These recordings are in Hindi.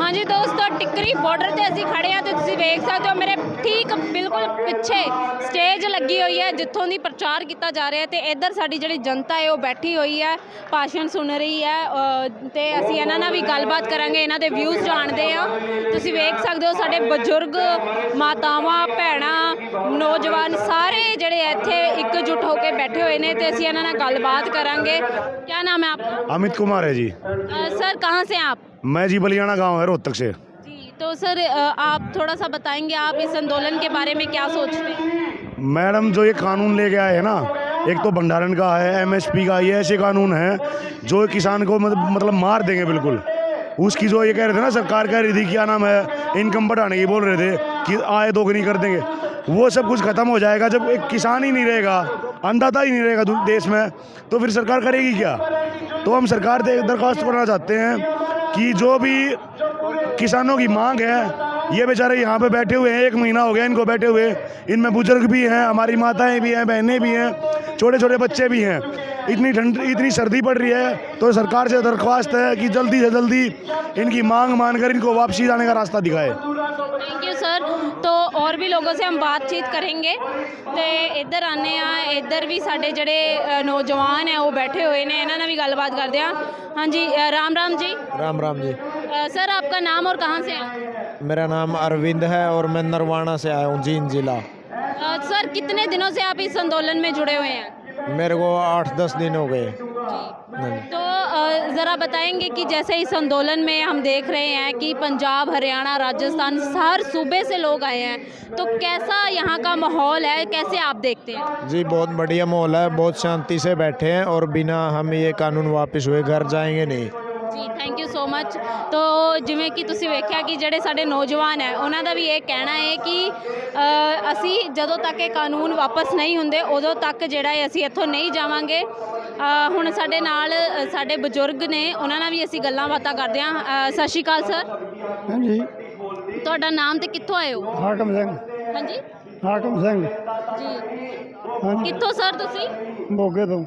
ਹਾਂਜੀ ਦੋਸਤੋ ਟਿੱਕਰੀ ਬਾਰਡਰ ਤੇ ਅਸੀਂ ਖੜੇ ਆ ਤੇ ਤੁਸੀਂ ਵੇਖ ਸਕਦੇ ਹੋ ਮੇਰੇ ਠੀਕ ਬਿਲਕੁਲ ਪਿੱਛੇ ਸਟੇਜ ਲੱਗੀ ਹੋਈ ਹੈ ਜਿੱਥੋਂ ਦੀ ਪ੍ਰਚਾਰ ਕੀਤਾ ਜਾ ਰਿਹਾ ਹੈ ਤੇ ਇੱਧਰ ਸਾਡੀ ਜਿਹੜੀ ਜਨਤਾ ਹੈ ਉਹ ਬੈਠੀ ਹੋਈ ਹੈ ਭਾਸ਼ਣ ਸੁਣ ਰਹੀ ਹੈ ਅ, ਤੇ ਅਸੀਂ ਇਹਨਾਂ ਨਾਲ ਵੀ ਗੱਲਬਾਤ ਕਰਾਂਗੇ ਇਹਨਾਂ ਦੇ ਵਿਊਜ਼ ਜਾਣਦੇ ਆ ਤੁਸੀਂ ਵੇਖ ਸਕਦੇ ਹੋ ਸਾਡੇ ਬਜ਼ੁਰਗ ਮਾਤਾਵਾਂ ਭੈਣਾਂ ਨੌਜਵਾਨ ਸਾਰੇ ਜਿਹੜੇ ਇੱਥੇ ਇਕਜੁੱਟ ਹੋ ਕੇ ਬੈਠੇ ਹੋਏ ਨੇ ਤੇ ਅਸੀਂ ਇਹਨਾਂ ਨਾਲ ਗੱਲਬਾਤ ਕਰਾਂਗੇ ਕੀ ਨਾਮ ਹੈ ਆਪਕਾ अमित कुमार है जी अ, सर कहाँ से हैं आप मैं जी बलियाना गाँव है रोहतक से। जी तो सर आप थोड़ा सा बताएँगे आप इस आंदोलन के बारे में क्या सोचते हैं? मैडम जो ये कानून लेके आए हैं ना एक तो भंडारण का है एमएसपी का ये ऐसे कानून है जो किसान को मतलब मार देंगे बिल्कुल। उसकी जो ये कह रहे थे ना सरकार कह रही थी क्या नाम है इनकम बढ़ाने की बोल रहे थे कि आय दोगुनी कर देंगे। वो सब कुछ खत्म हो जाएगा जब एक किसान ही नहीं रहेगा अन्नदाता ही नहीं रहेगा देश में तो फिर सरकार करेगी क्या? तो हम सरकार से दरख्वास्त करना चाहते हैं कि जो भी किसानों की मांग है, ये बेचारे यहाँ पे बैठे हुए हैं, एक महीना हो गया इनको बैठे हुए। इनमें बुज़ुर्ग भी हैं, हमारी माताएँ भी हैं, बहनें भी हैं छोटे छोटे बच्चे भी हैं। इतनी ठंड, इतनी सर्दी पड़ रही है तो सरकार से दरख्वास्त है कि जल्दी से जल्दी इनकी मांग मानकर इनको वापसी जाने का रास्ता दिखाए। सर तो और भी लोगों से हम बातचीत करेंगे ਤੇ ਇੱਧਰ ਆਨੇ ਆ ਇੱਧਰ ਵੀ ਸਾਡੇ ਜਿਹੜੇ ਅ, ਨੌਜਵਾਨ ਹੈ ਉਹ ਬੈਠੇ ਹੋਏ ਨੇ ਇਹਨਾਂ ਨਾਲ ਵੀ ਗੱਲਬਾਤ ਕਰਦੇ ਆ ਹਾਂਜੀ ਅ, ਰਾਮ ਰਾਮ ਜੀ राम राम जी अ, सर आपका नाम और कहाँ से हैं मेरा नाम अरविंद है और मैं नरवाना से आया हूँ जींद जिला अ, सर कितने दिनों से आप इस आंदोलन में जुड़े हुए हैं मेरे को आठ दस दिन हो गए हाँ जी। तो अ, ज़रा बताएंगे कि जैसे इस आंदोलन में हम देख रहे हैं कि पंजाब हरियाणा राजस्थान हर सूबे से लोग आए हैं तो कैसा यहाँ का माहौल है कैसे आप देखते हैं जी बहुत बढ़िया माहौल है बहुत शांति से बैठे हैं और बिना हम ये कानून वापस हुए घर जाएंगे नहीं ਜੀ ਥੈਂਕ ਯੂ ਸੋ ਮੱਚ ਤੋ ਜਿਵੇਂ ਕਿ ਤੁਸੀਂ ਵੇਖਿਆ ਕਿ ਜਿਹੜੇ ਸਾਡੇ ਨੌਜਵਾਨ ਹੈ ਉਹਨਾਂ ਦਾ ਵੀ ਇਹ ਕਹਿਣਾ ਹੈ ਕਿ ਅ, ਅਸੀਂ ਜਦੋਂ ਤੱਕ ਇਹ ਕਾਨੂੰਨ ਵਾਪਸ ਨਹੀਂ ਹੁੰਦੇ ਉਦੋਂ ਤੱਕ ਜਿਹੜਾ ਹੈ ਅਸੀਂ ਇੱਥੋਂ ਨਹੀਂ ਜਾਵਾਂਗੇ ਅ, ਹੁਣ ਸਾਡੇ ਨਾਲ ਸਾਡੇ ਬਜ਼ੁਰਗ ਨੇ ਉਹਨਾਂ ਨਾਲ ਵੀ ਅਸੀਂ ਗੱਲਾਂ ਬਾਤਾਂ ਕਰਦੇ ਹਾਂ। ਸਤਿ ਸ਼੍ਰੀ ਅਕਾਲ ਸਰ। ਹਾਂਜੀ। ਤੁਹਾਡਾ ਨਾਮ ਤੇ ਕਿੱਥੋਂ ਆਏ ਹੋ? ਹਾਕਮ ਸਿੰਘ। ਹਾਂਜੀ। ਹਾਕਮ ਸਿੰਘ। ਜੀ। ਹਾਂਜੀ। ਕਿੱਥੋਂ ਸਰ ਤੁਸੀਂ? ਮੋਗੇ ਤੋਂ।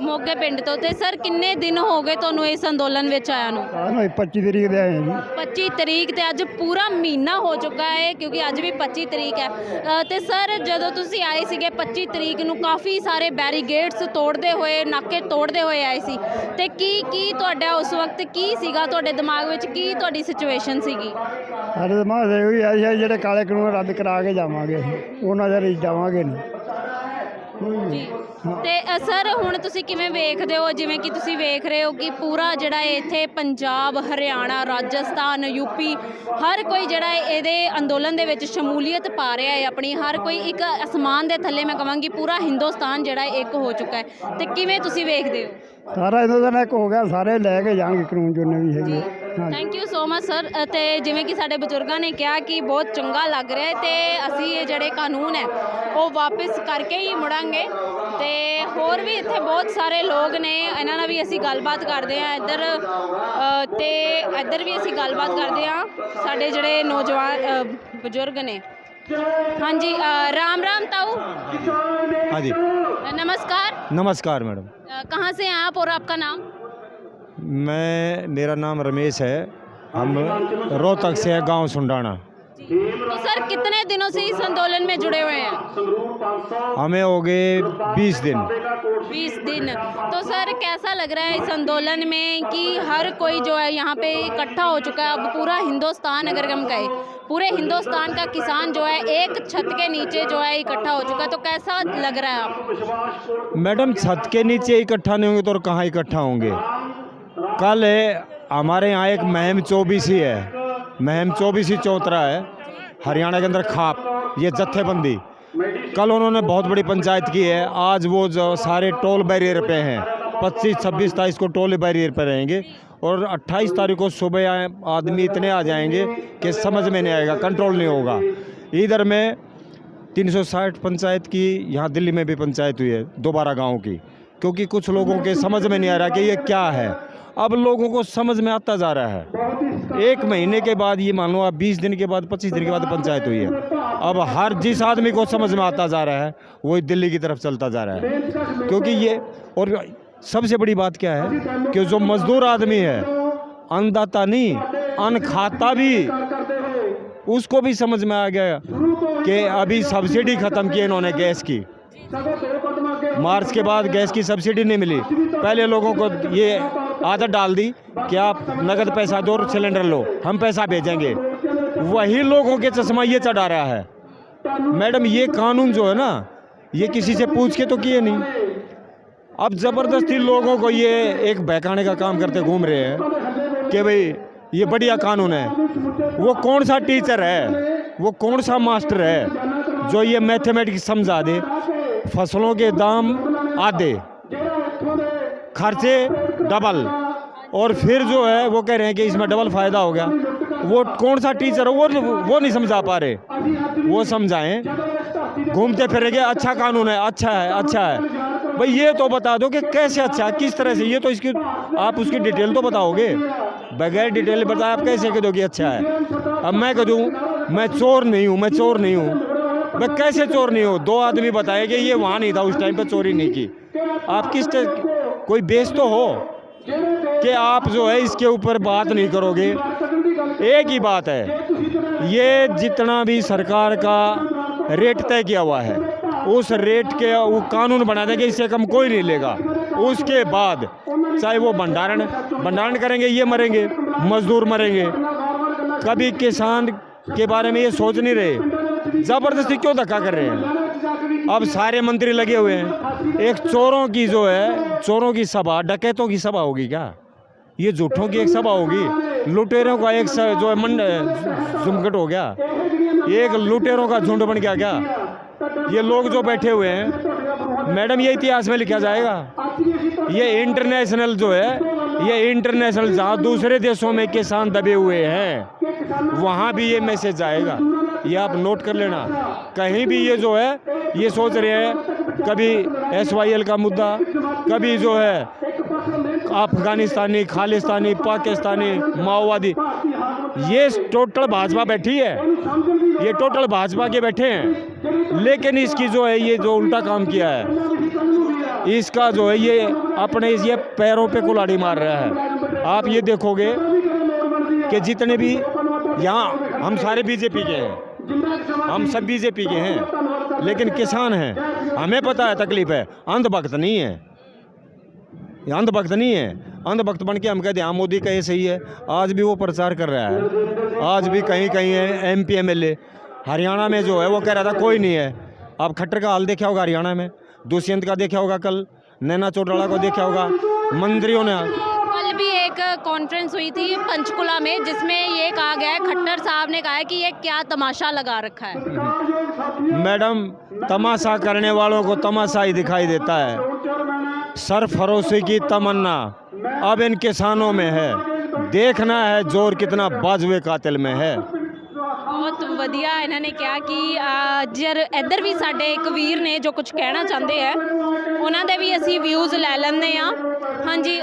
ਮੋਗੇ ਪਿੰਡ ਤੋਂ ਤੇ ਸਰ ਕਿੰਨੇ ਦਿਨ ਹੋ ਗਏ ਤੁਹਾਨੂੰ ਇਸ ਅੰਦੋਲਨ ਵਿੱਚ ਆਇਆ ਨੂੰ? ਆਹ ਨਾ 25 ਤਰੀਕ ਦੇ ਆਏ ਹਾਂ ਜੀ। 25 ਤਰੀਕ ਤੇ ਅੱਜ ਪੂਰਾ ਮਹੀਨਾ ਹੋ ਚੁੱਕਾ ਹੈ ਕਿਉਂਕਿ ਅੱਜ ਵੀ 25 ਤਰੀਕ ਹੈ। ਅ, ਤੇ ਸਰ ਜਦੋਂ ਤੁਸੀਂ ਆਏ ਸੀਗੇ 25 ਤਰੀਕ ਨੂੰ ਕਾਫੀ ਸਾਰੇ ਬੈਰੀਗੇਡਸ ਤੋੜਦੇ ਹੋਏ ਨਾਕੇ ਤੋੜਦੇ ਹੋਏ ਆਏ ਸੀ। ਤੇ ਕੀ ਕੀ ਤੁਹਾਡਾ ਉਸ ਵਕਤ ਕੀ ਸੀਗਾ? ਤੁਹਾਡੇ ਦਿਮਾਗ ਵਿੱਚ ਕੀ ਤੁਹਾਡੀ ਸਿਚੁਏਸ਼ਨ ਸੀਗੀ? ਸਾਡੇ ਦਿਮਾਗ ਦੇ ਵੀ ਆਈ ਹੈ ਜਿਹੜੇ ਕਾਲੇ ਕਾਨੂੰਨ ਰੱਦ ਕਰਾ ਕੇ ਜਾਵਾਂਗੇ ਅਸੀਂ ਉਹਨਾਂ ਦੇ ਲਈ ਜਾਵਾਂਗੇ ਨਹੀਂ। ਜੀ। ਤੇ ਸਰ, ਹੁਣ ਤੁਸੀਂ ਕਿਵੇਂ ਵੇਖਦੇ ਹੋ? ਜਿਵੇਂ ਕਿ ਤੁਸੀਂ ਵੇਖ ਰਹੇ ਹੋ ਕਿ ਪੂਰਾ ਜਿਹੜਾ ਇਹ ਇੱਥੇ ਪੰਜਾਬ, ਹਰਿਆਣਾ, ਰਾਜਸਥਾਨ ਯੂਪੀ ਹਰ ਕੋਈ ਜਿਹੜਾ ਇਹਦੇ ਅੰਦੋਲਨ ਦੇ ਵਿੱਚ ਸ਼ਮੂਲੀਅਤ ਪਾ ਰਿਹਾ ਹੈ ਆਪਣੀ। ਹਰ ਕੋਈ ਇੱਕ ਅਸਮਾਨ ਦੇ ਥੱਲੇ ਮੈਂ ਕਹਾਂਗੀ ਪੂਰਾ ਹਿੰਦੁਸਤਾਨ ਜਿਹੜਾ ਇੱਕ ਹੋ ਚੁੱਕਾ ਹੈ। ਤੇ ਕਿਵੇਂ ਤੁਸੀਂ ਵੇਖਦੇ ਹੋ? ਸਾਰਾ ਇਹਨਾਂ ਦਾ ਇੱਕ ਹੋ ਗਿਆ, ਸਾਰੇ ਲੈ ਕੇ ਜਾਣਗੇ ਕਾਨੂੰਨ ਜੋ ਵੀ ਹੈਗੇ thank you so much sir ਤੇ ਜਿਵੇਂ ਕਿ ਸਾਡੇ ਬਜ਼ੁਰਗਾਂ ਨੇ ਕਿਹਾ ਕਿ ਬਹੁਤ ਚੰਗਾ ਲੱਗ ਰਿਹਾ ਹੈ ਤੇ ਅਸੀਂ ਇਹ ਜਿਹੜੇ ਕਾਨੂੰਨ ਹੈ ਉਹ ਵਾਪਸ ਕਰਕੇ ਹੀ ਮੁੜਾਂਗੇ ਤੇ ਹੋਰ ਵੀ ਇੱਥੇ ਬਹੁਤ ਸਾਰੇ ਲੋਕ ਨੇ ਇਹਨਾਂ ਨਾਲ ਵੀ ਅਸੀਂ ਗੱਲਬਾਤ ਕਰਦੇ ਆ ਇੱਧਰ ਤੇ ਇੱਧਰ ਵੀ ਅਸੀਂ ਗੱਲਬਾਤ ਕਰਦੇ ਆ ਸਾਡੇ ਜਿਹੜੇ ਨੌਜਵਾਨ ਬਜ਼ੁਰਗ ਨੇ ਹਾਂਜੀ राम राम ताऊ हाँ जी नमस्कार नमस्कार मैडम कहाँ से हैं आप और आपका नाम मैं मेरा नाम रमेश है। हम रोहतक से है गाँव सुंडाना तो सर कितने दिनों से इस आंदोलन में जुड़े हुए हैं? हमें हो गए बीस दिन। बीस दिन। तो सर कैसा लग रहा है इस आंदोलन में कि हर कोई जो है यहाँ पे इकट्ठा हो चुका है? अब पूरा हिंदुस्तान अगर हम कहें पूरे हिंदुस्तान का किसान जो है एक छत के नीचे जो है इकट्ठा हो चुका है। तो कैसा लग रहा है आपको मैडम छत के नीचे इकट्ठा नहीं होंगे तो और कहाँ इकट्ठा होंगे? कल हमारे यहाँ एक महम चौबीसी है। महम चौबीसी चौतरा है, हरियाणा के अंदर खाप, ये जत्थेबंदी। कल उन्होंने बहुत बड़ी पंचायत की है, आज वो जो सारे टोल बैरियर पे हैं, पच्चीस, छब्बीस तारीख को टोल बैरियर पे रहेंगे, और 28 तारीख को सुबह आदमी इतने आ जाएँगे कि समझ में नहीं आएगा, कंट्रोल नहीं होगा। इधर में 360 पंचायत की, यहाँ दिल्ली में भी पंचायत हुई है, दोबारा गाँव की, क्योंकि कुछ लोगों के समझ में नहीं आ रहा कि ये क्या है। अब लोगों को समझ में आता जा रहा है। एक महीने के बाद ये मान लो आप बीस दिन के बाद, पच्चीस दिन के बाद पंचायत हुई है। अब हर जिस आदमी को समझ में आता जा रहा है, वही दिल्ली की तरफ़ चलता जा रहा है। क्योंकि ये, और सबसे बड़ी बात क्या है कि जो मजदूर आदमी है, अन्नदाता नहीं अन्न खाता भी, उसको भी समझ में आ गया कि अभी सब्सिडी ख़त्म की इन्होंने गैस की। मार्च के बाद गैस की सब्सिडी नहीं मिली। पहले लोगों को ये आदत डाल दी कि आप नगद पैसा दो सिलेंडर लो, हम पैसा भेजेंगे। वही लोगों के चश्मा ये चढ़ा रहा है। मैडम, ये कानून जो है ना, ये किसी से पूछ के तो किए नहीं। अब ज़बरदस्ती लोगों को ये एक बहकाने का काम करते घूम रहे हैं कि भाई, ये बढ़िया कानून है। वो कौन सा टीचर है? वो कौन सा मास्टर है? जो ये मैथमेटिक्स समझा दे, फ़सलों के दाम आधे। खर्चे डबल। और फिर जो है, वो कह रहे हैं कि इसमें डबल फ़ायदा हो गया। वो कौन सा टीचर है, वो वो नहीं समझा पा रहे। वो समझाएँ। घूमते फिरेंगे अच्छा कानून है अच्छा है अच्छा है। भाई, ये तो बता दो कि कैसे अच्छा है, किस तरह से, ये तो इसकी, आप उसकी डिटेल तो बताओगे? बगैर डिटेल बताए आप कैसे कह दो अच्छा है? अब मैं कह दूँ, मैं चोर नहीं हूँ, मैं चोर नहीं हूँ। मैं कैसे चोर नहीं हूँ? दो आदमी बताए कि ये वहाँ नहीं था, उस टाइम पर चोरी नहीं की। आप किस कोई बेच तो हो कि आप जो है इसके ऊपर बात नहीं करोगे। एक ही बात है, ये जितना भी सरकार का रेट तय किया हुआ है, उस रेट के वो कानून बना देंगे इससे कम कोई नहीं लेगा। उसके बाद चाहे वो भंडारण भंडारण करेंगे, ये मरेंगे, मजदूर मरेंगे। कभी किसान के बारे में ये सोच नहीं रहे, ज़बरदस्ती क्यों धक्का कर रहे हैं? अब सारे मंत्री लगे हुए हैं। एक चोरों की जो है, चोरों की सभा, डकैतों की सभा होगी क्या? ये झूठों की एक सभा होगी। लुटेरों का एक जो है मंड जुमकट हो गया। एक लुटेरों का झुंड बन गया क्या? ये लोग जो बैठे हुए हैं, मैडम, ये इतिहास में लिखा जाएगा। ये इंटरनेशनल जो है, ये इंटरनेशनल जहाँ दूसरे देशों में किसान दबे हुए हैं, वहाँ भी ये मैसेज जाएगा ये आप नोट कर लेना। कहीं भी ये जो है, ये सोच रहे हैं, कभी एस वाई एल का मुद्दा, कभी जो है अफगानिस्तानी, खालिस्तानी, पाकिस्तानी, माओवादी, ये टोटल भाजपा बैठी है। ये टोटल भाजपा के बैठे हैं। लेकिन इसकी जो है, ये जो उल्टा काम किया है, इसका जो है, ये अपने ये पैरों पे कुल्हाड़ी मार रहा है। आप ये देखोगे कि जितने भी यहाँ, हम सारे बीजेपी के हैं। हम सब बीजेपी के हैं, लेकिन किसान हैं। हमें पता है तकलीफ़ है। अंधभक्त नहीं है। अंधभक्त नहीं है। अंधभक्त बन के हम कहते हैं हाँ मोदी का ये सही है। आज भी वो प्रचार कर रहा है। आज भी कहीं कहीं है M P M L A Haryana में जो है, वो कह रहा था, कोई नहीं है। आप खट्टर का हाल देखा होगा हरियाणा में। दुष्यंत का देखा होगा कल। नैना चौटाला को देखा होगा। मंत्रियों ने कल भी एक कॉन्फ्रेंस हुई थी पंचकुला में, जिसमें ये कहा गया है, खट्टर साहब ने कहा है कि ये क्या तमाशा लगा रखा है। मैडम, तमाशा करने वालों को तमाशा ही दिखाई देता है। सर फरोसी की तमन्ना अब इन किसानों में है। देखना है ज़ोर कितना बाजवे कातिल में है। ਵਧੀਆ ਇਹਨਾਂ ਨੇ ਕਿਹਾ ਕਿ ਜਰ ਇੱਧਰ ਵੀ ਸਾਡੇ ਇੱਕ ਵੀਰ ਨੇ ਜੋ ਕੁਝ ਕਹਿਣਾ ਚਾਹੁੰਦੇ ਆ, ਉਹਨਾਂ ਦੇ ਵੀ ਅਸੀਂ ਵਿਊਜ਼ ਲੈ ਲੈਂਦੇ ਆ ਹਾਂਜੀ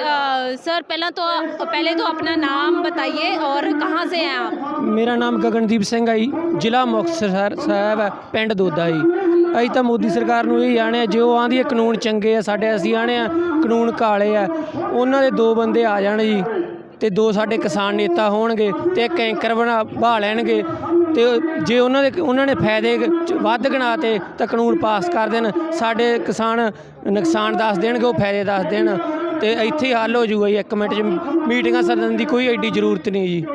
ਸਰ ਪਹਿਲਾਂ ਤੋਂ, ਪਹਿਲੇ ਤੋਂ ਆਪਣਾ ਨਾਮ ਬਤਾਈਏ ਔਰ ਕਹਾਂ ਸੇ ਆਏ ਆਪ? ਮੇਰਾ ਨਾਮ ਗਗਨਦੀਪ ਸਿੰਘ ਹੈ ਜ਼ਿਲ੍ਹਾ ਮੁਕਤਸਰ ਸਾਹਿਬ ਹੈ, ਪਿੰਡ ਦੋਦਾ ਜੀ। ਅਸੀਂ ਤਾਂ ਮੋਦੀ ਸਰਕਾਰ ਨੂੰ ਇਹ ਜਾਣਿਆ ਜੋ ਆਂਦੀ ਕਾਨੂੰਨ ਚੰਗੇ ਆ, ਸਾਡੇ ਅਸੀਂ ਆਣੇ ਆ, ਕਾਨੂੰਨ ਕਾਲੇ ਆ, ਉਹਨਾਂ ਦੇ ਦੋ ਬੰਦੇ ਆ ਜਾਣ ਜੀ, ਤੇ ਦੋ ਸਾਡੇ ਕਿਸਾਨ ਨੇਤਾ ਹੋਣਗੇ, ਤੇ ਇੱਕ ਐਂਕਰ ਬਣਾ ਬਹਾ ਲੈਣਗੇ ਤੇ ਜੇ ਉਹਨਾਂ ਦੇ ਉਹਨਾਂ ਨੇ ਫਾਇਦੇ ਵੱਧ ਗਣਾ ਤੇ ਤਾਂ ਕਾਨੂੰਨ ਪਾਸ ਕਰ ਦੇਣ। ਸਾਡੇ ਕਿਸਾਨ ਨੁਕਸਾਨ ਦੱਸ ਦੇਣਗੇ, ਉਹ ਫਾਇਦੇ ਦੱਸ ਦੇਣ। ਤੇ ਇੱਥੇ ਹੀ ਹੱਲ ਹੋ ਜੂਗਾ ਜੀ। ਇੱਕ ਮਿੰਟ 'ਚ ਮੀਟਿੰਗਾਂ ਸੱਦਣ ਦੀ ਕੋਈ ਐਡੀ ਜ਼ਰੂਰਤ ਨਹੀਂ ਜੀ।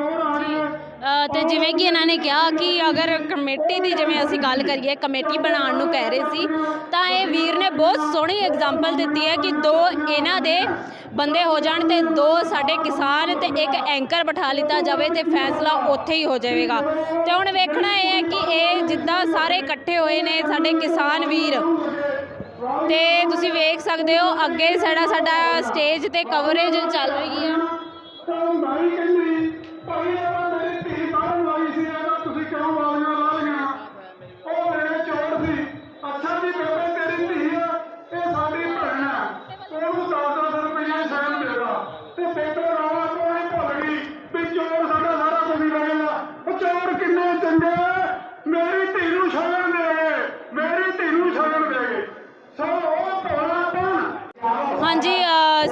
ਤੇ ਜਿਵੇਂ ਕਿ ਇਹਨਾਂ ਨੇ ਕਿਹਾ ਕਿ ਅਗਰ ਕਮੇਟੀ ਦੀ ਜਿਵੇਂ ਅਸੀਂ ਗੱਲ ਕਰੀਏ, ਕਮੇਟੀ ਬਣਾਉਣ ਨੂੰ ਕਹਿ ਰਹੇ ਸੀ, ਤਾਂ ਇਹ ਵੀਰ ਨੇ ਬਹੁਤ ਸੋਹਣੀ ਐਗਜ਼ਾਮਪਲ ਦਿੱਤੀ ਹੈ ਕਿ ਦੋ ਇਹਨਾਂ ਦੇ ਬੰਦੇ ਹੋ ਜਾਣ ਤੇ ਦੋ ਸਾਡੇ ਕਿਸਾਨ ਤੇ ਇੱਕ ਐਂਕਰ ਬਿਠਾ ਲਿੱਤਾ ਜਾਵੇ ਤੇ ਫੈਸਲਾ ਉੱਥੇ ਹੀ ਹੋ ਜਾਵੇਗਾ। ਤੇ ਹੁਣ ਵੇਖਣਾ ਇਹ ਹੈ ਕਿ ਇਹ ਜਿੱਦਾਂ ਸਾਰੇ ਇਕੱਠੇ ਹੋਏ ਨੇ ਸਾਡੇ ਕਿਸਾਨ ਵੀਰ। ਤੇ ਤੁਸੀਂ ਵੇਖ ਸਕਦੇ ਹੋ, ਅੱਗੇ ਸਾਡਾ ਸਾਡਾ ਸਟੇਜ ਤੇ ਕਵਰੇਜ ਚੱਲ ਰਹੀ ਹੈ solo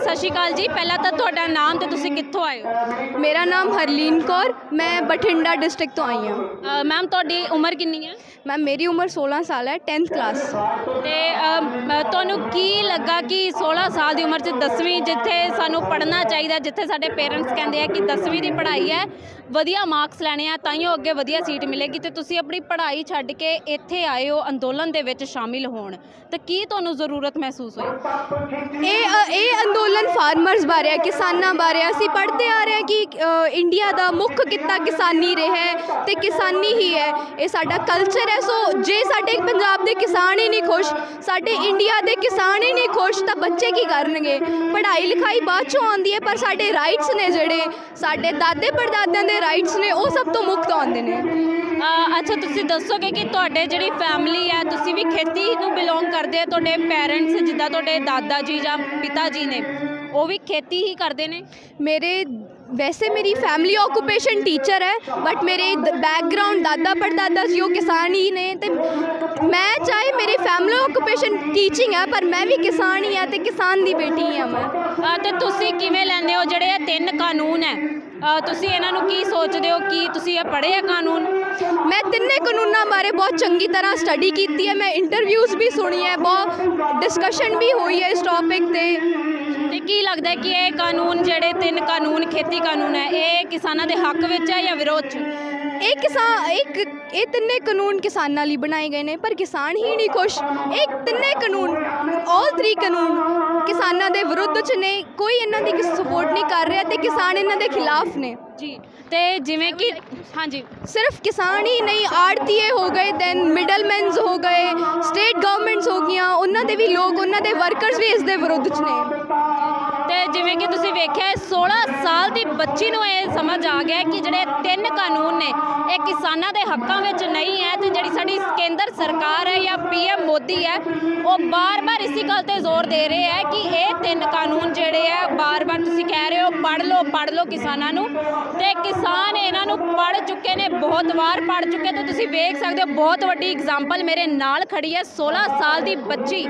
ਸਤਿ ਸ਼੍ਰੀ ਅਕਾਲ ਜੀ। ਪਹਿਲਾਂ ਤਾਂ ਤੁਹਾਡਾ ਨਾਮ ਤੇ ਤੁਸੀਂ ਕਿੱਥੋਂ ਆਏ ਹੋ? ਮੇਰਾ ਨਾਮ ਹਰਲੀਨ ਕੌਰ ਮੈਂ ਬਠਿੰਡਾ ਡਿਸਟ੍ਰਿਕਟ ਤੋਂ ਆਈ ਹਾਂ। ਮੈਮ ਤੁਹਾਡੀ ਉਮਰ ਕਿੰਨੀ ਹੈ? ਮੈਮ ਮੇਰੀ ਉਮਰ 16 ਸਾਲ ਹੈ 10th ਕਲਾਸ ਤੇ ਤੁਹਾਨੂੰ ਕੀ ਲੱਗਾ ਕਿ 16 ਸਾਲ ਦੀ ਉਮਰ 'ਚ 10ਵੀਂ ਜਿੱਥੇ ਸਾਨੂੰ ਪੜ੍ਹਨਾ ਚਾਹੀਦਾ ਜਿੱਥੇ ਸਾਡੇ ਪੇਰੈਂਟਸ ਕਹਿੰਦੇ ਆ ਕਿ 10ਵੀਂ ਦੀ ਪੜ੍ਹਾਈ ਹੈ ਵਧੀਆ ਮਾਰਕਸ ਲੈਣੇ ਆ ਤਾਈਓ ਅੱਗੇ ਵਧੀਆ ਸੀਟ ਮਿਲੇਗੀ ਤੇ ਤੁਸੀਂ ਆਪਣੀ ਪੜ੍ਹਾਈ ਛੱਡ ਕੇ ਇੱਥੇ ਆਏ ਹੋ ਅੰਦੋਲਨ ਦੇ ਵਿੱਚ ਸ਼ਾਮਿਲ ਹੋਣ। ਤੇ ਕੀ ਤੁਹਾਨੂੰ ਜ਼ਰੂਰਤ ਮਹਿਸੂਸ ਹੋਈ? ਇਹ ਇਹ ਅੰਦੋਲਨ ਫਾਰਮਰਸ ਬਾਰੇ ਹੈ ਕਿਸਾਨਾਂ ਬਾਰੇ ਹੈ। ਅਸੀਂ ਪੜ੍ਹਦੇ ਆ ਰਹੇ ਹਾਂ ਕਿ ਇੰਡੀਆ ਦਾ ਮੁੱਖ ਕਿੱਤਾ ਕਿਸਾਨੀ ਰਿਹਾ ਹੈ ਤੇ ਕਿਸਾਨੀ ਹੀ ਹੈ। ਇਹ ਸਾਡਾ ਕਲਚਰ ਹੈ ਸੋ ਜੇ ਸਾਡੇ ਪੰਜਾਬ ਦੇ ਕਿਸਾਨ ਹੀ ਨਹੀਂ ਖੁਸ਼ ਸਾਡੇ ਇੰਡੀਆ ਦੇ ਕਿਸਾਨ ਹੀ ਨਹੀਂ ਖੁਸ਼ ਤਾਂ ਬੱਚੇ ਕੀ ਕਰਨਗੇ? ਪੜ੍ਹਾਈ ਲਿਖਾਈ ਬਾਅਦ ਚੋਂ ਆਉਂਦੀ ਹੈ ਪਰ ਸਾਡੇ ਰਾਈਟਸ ਨੇ ਜਿਹੜੇ ਸਾਡੇ ਦਾਦੇ ਪੜਦਾਦਿਆਂ ਦੇ ਰਾਈਟਸ ਨੇ ਉਹ ਸਭ ਤੋਂ ਮੁਕਤ ਆਉਂਦੇ ਨੇ। ਅ, ਅੱਛਾ ਤੁਸੀਂ ਦੱਸੋਗੇ ਕਿ ਤੁਹਾਡੇ ਜਿਹੜੀ ਫੈਮਿਲੀ ਹੈ ਤੁਸੀਂ ਵੀ ਖੇਤੀ ਨੂੰ ਬਿਲੋਂਗ ਕਰਦੇ ਆ ਤੁਹਾਡੇ ਪੈਰੈਂਟਸ ਜਿੱਦਾਂ ਤੁਹਾਡੇ ਦਾਦਾ ਜੀ ਜਾਂ ਪਿਤਾ ਜੀ ਨੇ ਉਹ ਵੀ ਖੇਤੀ ਹੀ ਕਰਦੇ ਨੇ? ਮੇਰੇ ਵੈਸੇ ਮੇਰੀ ਫੈਮਿਲੀ ਆਕੂਪੇਸ਼ਨ ਟੀਚਰ ਹੈ ਬਟ ਮੇਰੇ ਬੈਕਗ੍ਰਾਉਂਡ ਦਾਦਾ ਪੜਦਾਦਾ ਜੀ ਉਹ ਕਿਸਾਨ ਹੀ ਨੇ ਤੇ ਮੈਂ ਚਾਹੇ ਮੇਰੀ ਫੈਮਿਲੀ ਆਕੂਪੇਸ਼ਨ ਟੀਚਿੰਗ ਹੈ ਪਰ ਮੈਂ ਵੀ ਕਿਸਾਨ ਹੀ ਹਾਂ ਤੇ ਕਿਸਾਨ ਦੀ ਬੇਟੀ ਹੀ ਮੈਂ ਤੇ ਤੁਸੀਂ ਕਿਵੇਂ ਲੈਂਦੇ ਹੋ ਜਿਹੜੇ ਇਹ ਤਿੰਨ ਕਾਨੂੰਨ ਹੈ ਤੁਸੀਂ ਇਹਨਾਂ ਨੂੰ ਕੀ ਸੋਚਦੇ ਹੋ ਕਿ ਤੁਸੀਂ ਇਹ ਪੜ੍ਹੇ ਆ ਕਾਨੂੰਨ ਮੈਂ ਤਿੰਨੇ ਕਾਨੂੰਨਾਂ ਬਾਰੇ ਬਹੁਤ ਚੰਗੀ ਤਰ੍ਹਾਂ ਸਟੱਡੀ ਕੀਤੀ ਹੈ ਮੈਂ ਇੰਟਰਵਿਊਜ਼ ਵੀ ਸੁਣੀ ਹੈ ਬਹੁਤ ਡਿਸਕਸ਼ਨ ਵੀ ਹੋਈ ਹੈ ਇਸ ਟੌਪਿਕ ਤੇ ਕੀ ਲੱਗਦਾ ਹੈ ਕਿ ਇਹ ਕਾਨੂੰਨ ਜਿਹੜੇ ਤਿੰਨ ਕਾਨੂੰਨ ਖੇਤੀ ਕਾਨੂੰਨ ਹੈ ਇਹ ਕਿਸਾਨਾਂ ਦੇ ਹੱਕ ਵਿੱਚ ਹੈ ਜਾਂ ਵਿਰੋਧ 'ਚ? ਇਹ ਕਿਸਾਨ ਇੱਕ ਇਹ ਤਿੰਨੇ ਕਾਨੂੰਨ ਕਿਸਾਨਾਂ ਲਈ ਬਣਾਏ ਗਏ ਨੇ ਪਰ ਕਿਸਾਨ ਹੀ ਨਹੀਂ ਖੁਸ਼। ਇਹ ਤਿੰਨੇ ਕਾਨੂੰਨ ਆਲ ਥਰੀ ਕਾਨੂੰਨ ਕਿਸਾਨਾਂ ਦੇ ਵਿਰੁੱਧ ਚ ਨੇ ਕੋਈ ਇਹਨਾਂ ਦੀ ਸਪੋਰਟ ਨਹੀਂ ਕਰ ਰਿਹਾ ਤੇ ਕਿਸਾਨ ਇਹਨਾਂ ਦੇ ਖਿਲਾਫ ਨੇ। ਜੀ ਤੇ ਜਿਵੇਂ ਕਿ ਹਾਂਜੀ। ਸਿਰਫ ਕਿਸਾਨ ਹੀ ਨਹੀਂ ਆੜਤੀਏ ਹੋ ਗਏ ਦੈਨ ਮਿਡਲਮੈਨਸ ਹੋ ਗਏ ਸਟੇਟ ਗਵਰਨਮੈਂਟਸ ਹੋ ਗਈਆਂ ਉਹਨਾਂ ਦੇ ਵੀ ਲੋਕ ਉਹਨਾਂ ਦੇ ਵਰਕਰਸ ਵੀ ਇਸ ਦੇ ਵਿਰੁੱਧ ਚ ਨੇ। ਤੇ ਜਿਵੇਂ ਕਿ ਤੁਸੀਂ ਵੇਖਿਆ ਹੈ, 16 ਸਾਲ ਦੀ ਬੱਚੀ ਨੂੰ ਇਹ ਸਮਝ ਆ ਗਿਆ ਕਿ ਜਿਹੜੇ ਤਿੰਨ ਕਾਨੂੰਨ ਨੇ ਇਹ ਕਿਸਾਨਾਂ ਦੇ ਹੱਕਾਂ ਵਿੱਚ ਨਹੀਂ ਹੈ ਤੇ ਜਿਹੜੀ ਸਾਡੀ ਕੇਂਦਰ ਸਰਕਾਰ ਹੈ ਜਾਂ ਪੀਐਮ ਮੋਦੀ ਹੈ ਉਹ ਬਾਰ-ਬਾਰ ਇਸੇ ਗੱਲ ਤੇ ਜ਼ੋਰ ਦੇ ਰਹੇ ਹੈ ਕਿ ਇਹ ਤਿੰਨ ਕਾਨੂੰਨ ਜਿਹੜੇ ਹੈ ਬਾਰ-ਬਾਰ ਤੁਸੀਂ ਕਹਿ ਰਹੇ ਹੋ ਪੜ੍ਹ ਲਓ ਪੜ੍ਹ ਲਓ ਕਿਸਾਨਾਂ ਨੂੰ ਤੇ ਕਿਸਾਨ ਇਹਨਾਂ ਨੂੰ ਪੜ੍ਹ ਚੁੱਕੇ ਨੇ ਬਹੁਤ ਵਾਰ ਪੜ੍ਹ ਚੁੱਕੇ ਤੇ ਤੁਸੀਂ ਵੇਖ ਸਕਦੇ ਹੋ ਬਹੁਤ ਵੱਡੀ ਐਗਜ਼ਾਮਪਲ ਮੇਰੇ ਨਾਲ ਖੜੀ ਹੈ 16 ਸਾਲ ਦੀ ਬੱਚੀ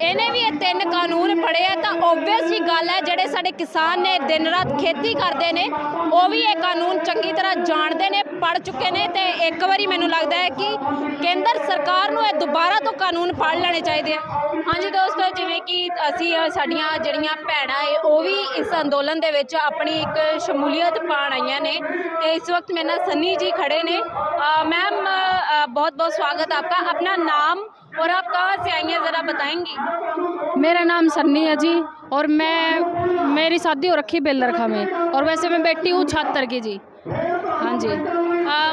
ਇਹਨੇ ਵੀ ਇਹ ਤਿੰਨ ਕਾਨੂੰਨ ਪੜ੍ਹੇ ਆ, ਤਾਂ ਓਬਵੀਅਸ ਹੀ ਗੱਲ ਹੈ ਜਿਹੜੇ ਸਾਡੇ ਕਿਸਾਨ ਨੇ ਦਿਨ ਰਾਤ ਖੇਤੀ ਕਰਦੇ ਨੇ, ਉਹ ਵੀ ਇਹ ਕਾਨੂੰਨ ਚੰਗੀ ਤਰ੍ਹਾਂ ਜਾਣਦੇ ਨੇ ਪੜ ਚੁੱਕੇ ਨੇ, ਤੇ ਇੱਕ ਵਾਰੀ ਮੈਨੂੰ ਲੱਗਦਾ ਹੈ ਕਿ ਕੇਂਦਰ ਸਰਕਾਰ ਨੂੰ ਇਹ ਦੁਬਾਰਾ ਤੋਂ ਕਾਨੂੰਨ ਪੜ ਲੈਣੇ ਚਾਹੀਦੇ ਆ। ਹਾਂਜੀ ਦੋਸਤੋ, ਜਿਵੇਂ ਕਿ ਅਸੀਂ ਸਾਡੀਆਂ ਜਿਹੜੀਆਂ ਭੈਣਾਂ ਏ, ਉਹ ਵੀ ਇਸ ਅੰਦੋਲਨ ਦੇ ਵਿੱਚ ਆਪਣੀ ਇੱਕ ਸ਼ਮੂਲੀਅਤ ਪਾਣ ਆਈਆਂ ਨੇ, ਤੇ ਇਸ ਵਕਤ ਮੇਰੇ ਨਾਲ ਸੰਨੀ ਜੀ ਖੜੇ ਨੇ। ਮੈਮ ਬਹੁਤ ਬਹੁਤ ਸਵਾਗਤ ਆਪਕਾ। ਆਪਣਾ ਨਾਮ? और आप कहाँ से आई हैं ज़रा बताएँगी? मेरा नाम सन्नी है जी और मैं मेरी शादी हो रखी बेलरखा में और वैसे मैं बैठी हूँ छात्र की जी। हाँ जी।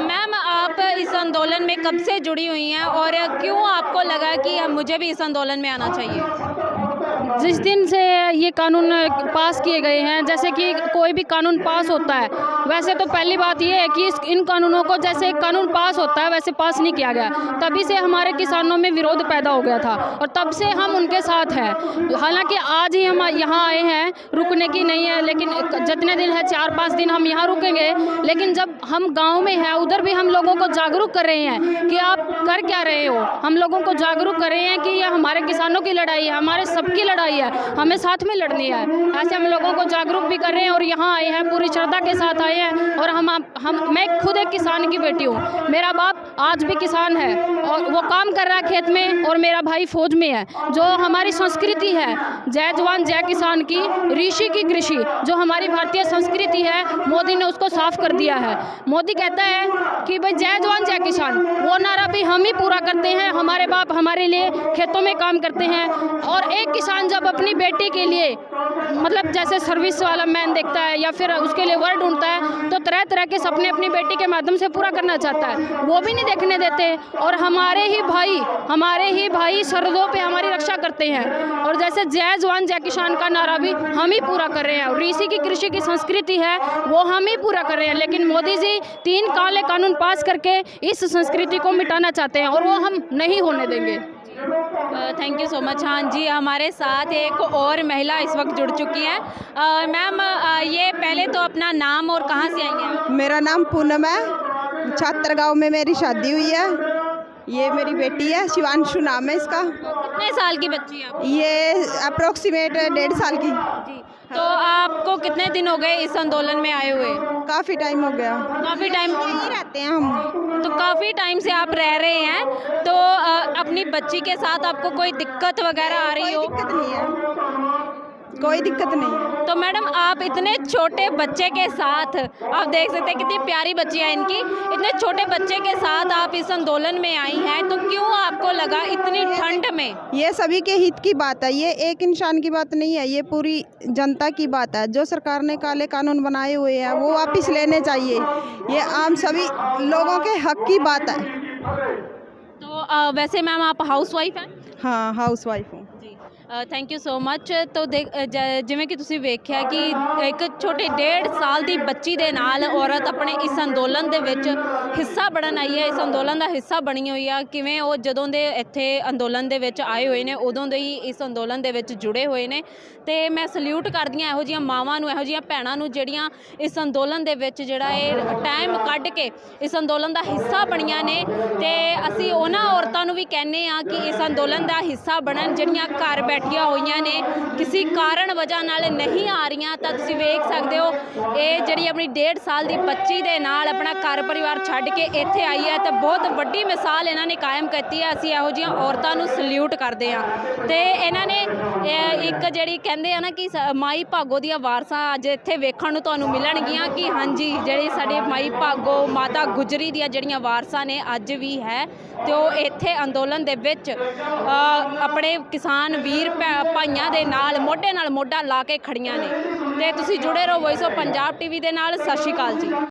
मैम आप इस आंदोलन में कब से जुड़ी हुई हैं और क्यों आपको लगा कि मुझे भी इस आंदोलन में आना चाहिए? जिस दिन से ये कानून पास किए गए हैं, जैसे कि कोई भी कानून पास होता है, वैसे तो पहली बात ये है कि इस, इन कानूनों को जैसे कानून पास होता है, वैसे पास नहीं किया गया। तभी से हमारे किसानों में विरोध पैदा हो गया था, और तब से हम उनके साथ हैं। हालाँकि आज ही हम यहाँ आए हैं, रुकने की नहीं है, लेकिन जितने दिन है, चार पाँच दिन हम यहाँ रुकेंगे, लेकिन जब हम गाँव में हैं, उधर भी हम लोगों को जागरूक कर रहे हैं कि आप कर क्या रहे हो? हम लोगों को जागरूक कर रहे हैं कि ये हमारे किसानों की लड़ाई है, हमारे सबकी लड़ाई है। हमें साथ में लड़नी है। ऐसे हम लोगों को जागरूक भी कर रहे हैं और यहाँ आए हैं, पूरी श्रद्धा के साथ आए हैं और हम हम, मैं खुद एक किसान की बेटी हूँ। मेरा बाप आज भी किसान है और वो काम कर रहा है खेत में और मेरा भाई फौज में है, जो हमारी संस्कृति है। जय जवान, जय किसान की, ऋषि की कृषि, जो हमारी भारतीय संस्कृति है, मोदी ने उसको साफ़ कर दिया है। मोदी कहता है कि भाई जय जवान, जय किसान, वो नारा भी हम ही पूरा करते हैं, हमारे बाप हमारे लिए खेतों में काम करते हैं और एक किसान जब अपनी बेटी के लिए मतलब जैसे सर्विस वाला मैन देखता है या फिर उसके लिए वर्ड ढूंढता है तो तरह तरह के सपने अपनी बेटी के माध्यम से पूरा करना चाहता है। वो भी नहीं देखने देते और हमारे ही भाई, हमारे ही भाई सरहदों पे हमारी रक्षा करते हैं। और जैसे जय जवान, जय किसान का नारा भी हम ही पूरा कर रहे हैं और ऋषि की कृषि की संस्कृति है, वो हम ही पूरा कर रहे हैं। लेकिन मोदी जी तीन काले कानून पास करके इस संस्कृति को मिटाना चाहते हैं और वो हम नहीं होने देंगे। थैंक यू सो मच हाँ जी हमारे साथ एक और महिला इस वक्त जुड़ चुकी हैं। मैम ये पहले तो अपना नाम और कहाँ से आई हैं? मेरा नाम पूनम है। छात्र गाँव में मेरी शादी हुई है। ये मेरी बेटी है शिवानशु नाम है इसका। कितने साल की बच्ची है ये अप्रोक्सीमेट डेढ़ साल की। जी तो आपको कितने दिन हो गए इस आंदोलन में आए हुए? काफ़ी टाइम हो गया। काफ़ी टाइम यहीं रहते हैं हम। तो काफ़ी टाइम से आप रह रहे हैं। तो अपनी बच्ची के साथ आपको कोई दिक्कत वगैरह आ रही हो? दिक्कत नहीं है। कोई दिक्कत नहीं तो मैडम आप इतने छोटे बच्चे के साथ आप देख सकते हैं कितनी प्यारी बच्चियाँ इनकी। इतने छोटे बच्चे के साथ आप इस आंदोलन में आई हैं तो क्यों आपको लगा इतनी ठंड में? ये सभी के हित की बात है ये एक इंसान की बात नहीं है ये पूरी जनता की बात है। जो सरकार ने काले कानून बनाए हुए हैं वो वापिस लेने चाहिए। ये आम सभी लोगों के हक की बात है। तो आ, वैसे मैम आप हाउस वाइफ हैं? हाँ housewife thank you so much ਤੋ ਦੇਖ ਜਿਵੇਂ ਕਿ ਤੁਸੀਂ ਵੇਖਿਆ ਕਿ ਇੱਕ ਛੋਟੇ ਡੇਢ ਸਾਲ ਦੀ ਬੱਚੀ ਦੇ ਨਾਲ ਔਰਤ ਆਪਣੇ ਇਸ ਅੰਦੋਲਨ ਦੇ ਵਿੱਚ ਹਿੱਸਾ ਬਣਨ ਆਈ ਹੈ, ਇਸ ਅੰਦੋਲਨ ਦਾ ਹਿੱਸਾ ਬਣੀ ਹੋਈ ਆ। ਕਿਵੇਂ ਉਹ ਜਦੋਂ ਦੇ ਇੱਥੇ ਅੰਦੋਲਨ ਦੇ ਵਿੱਚ ਆਏ ਹੋਏ ਨੇ, ਉਦੋਂ ਦੇ ਹੀ ਇਸ ਅੰਦੋਲਨ ਦੇ ਵਿੱਚ ਜੁੜੇ ਹੋਏ ਨੇ। ਤੇ ਮੈਂ ਸਲੂਟ ਕਰਦੀ ਹਾਂ ਇਹੋ ਜੀਆਂ ਮਾਵਾਂ ਨੂੰ, ਇਹੋ ਜੀਆਂ ਭੈਣਾਂ ਨੂੰ, ਜਿਹੜੀਆਂ ਇਸ ਅੰਦੋਲਨ ਦੇ ਵਿੱਚ ਜਿਹੜਾ ਇਹ ਟਾਈਮ ਕੱਢ ਕੇ ਇਸ ਅੰਦੋਲਨ ਦਾ ਹਿੱਸਾ ਬਣੀਆਂ ਨੇ। ਤੇ ਅਸੀਂ ਉਹਨਾਂ ਔਰਤਾਂ ਨੂੰ ਵੀ ਕਹਿੰਨੇ ਆ ਕਿ ਇਸ ਅੰਦੋਲਨ ਦਾ ਹਿੱਸਾ ਬਣਨ, ਜਿਹੜੀਆਂ ਘਰ ਬੈਠੀਆਂ ਹੋਈਆਂ ਨੇ। ਕਿਸੇ ਕਾਰਨ ਵਜ੍ਹਾ ਨਾਲ ਨਹੀਂ ਆ ਰਹੀਆਂ, ਤਾਂ ਤੁਸੀਂ ਵੇਖ ਸਕਦੇ ਹੋ, ਇਹ ਜਿਹੜੀ ਆਪਣੀ 1.5 ਸਾਲ ਦੀ ਬੱਚੀ ਦੇ ਨਾਲ ਆਪਣਾ ਘਰ ਪਰਿਵਾਰ ਛੱਡ ਛੱਡ ਕੇ ਇੱਥੇ ਆਈ ਹੈ ਤਾਂ ਬਹੁਤ ਵੱਡੀ ਮਿਸਾਲ ਇਹਨਾਂ ਨੇ ਕਾਇਮ ਕੀਤੀ ਹੈ। ਅਸੀਂ ਇਹੋ ਜਿਹੀਆਂ ਔਰਤਾਂ ਨੂੰ ਸਲੂਟ ਕਰਦੇ ਹਾਂ। ਤੇ ਇਹਨਾਂ ਨੇ ਇੱਕ ਜਿਹੜੀ ਕਹਿੰਦੇ ਆ ਨਾ ਕਿ ਸ- ਮਾਈ ਭਾਗੋ ਦੀਆਂ ਵਾਰਸਾਂ ਅੱਜ ਇੱਥੇ ਵੇਖਣ ਨੂੰ ਤੁਹਾਨੂੰ ਮਿਲਣਗੀਆਂ ਕਿ ਹਾਂਜੀ, ਜਿਹੜੀ ਸਾਡੇ ਮਾਈ ਭਾਗੋ, ਮਾਤਾ ਗੁਜਰੀ ਦੀਆਂ ਜਿਹੜੀਆਂ ਵਾਰਸਾਂ ਨੇ ਅੱਜ ਵੀ ਹੈ, ਤੇ ਉਹ ਇੱਥੇ ਅੰਦੋਲਨ ਦੇ ਵਿੱਚ ਆਪਣੇ ਕਿਸਾਨ ਵੀਰ ਭੈ- ਭਾਈਆਂ ਦੇ ਨਾਲ, ਮੋਢੇ ਨਾਲ ਮੋਢਾ ਲਾ ਕੇ ਖੜੀਆਂ ਨੇ। ਤੇ ਤੁਸੀਂ ਜੁੜੇ ਰਹੋ ਵੌਇਸ ਆਫ ਪੰਜਾਬ ਟੀਵੀ ਦੇ ਨਾਲ। ਸਤਿ ਸ਼੍ਰੀ ਅਕਾਲ ਜੀ।